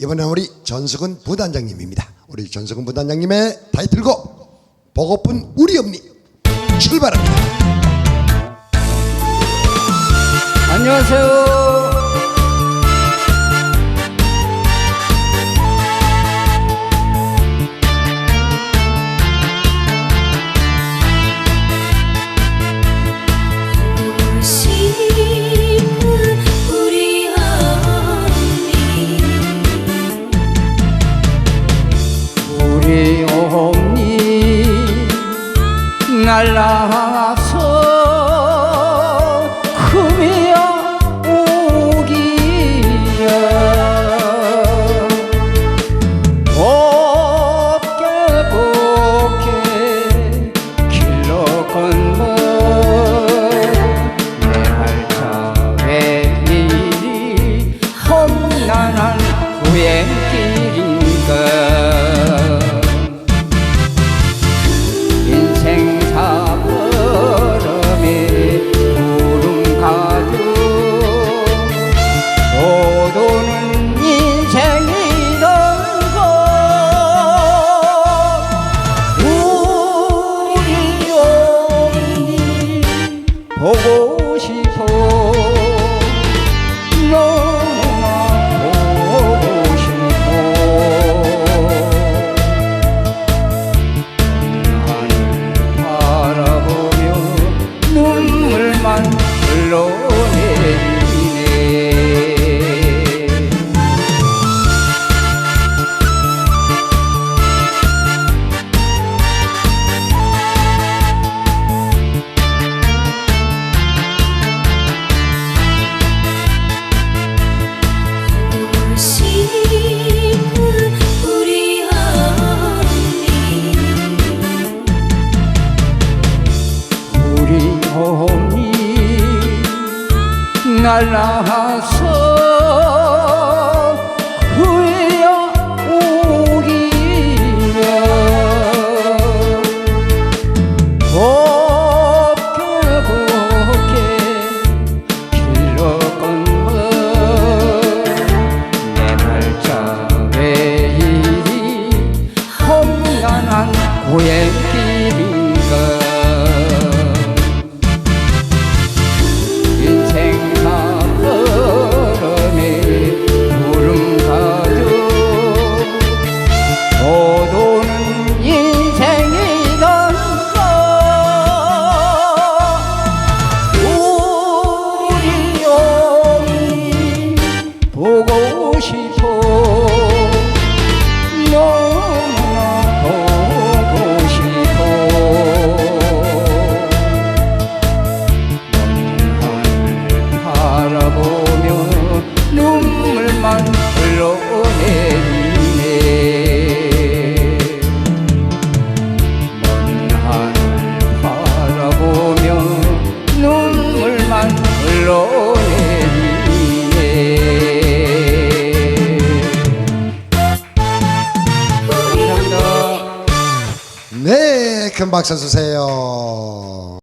이번에 우리 전석은 부단장님입니다. 우리 전석은 부단장님의 타이틀곡 보고픈 우리 엄니 출발합니다. 안녕하세요. Allah 날아서 물러내리네. 감사합니다 네 큰 박수 주세요.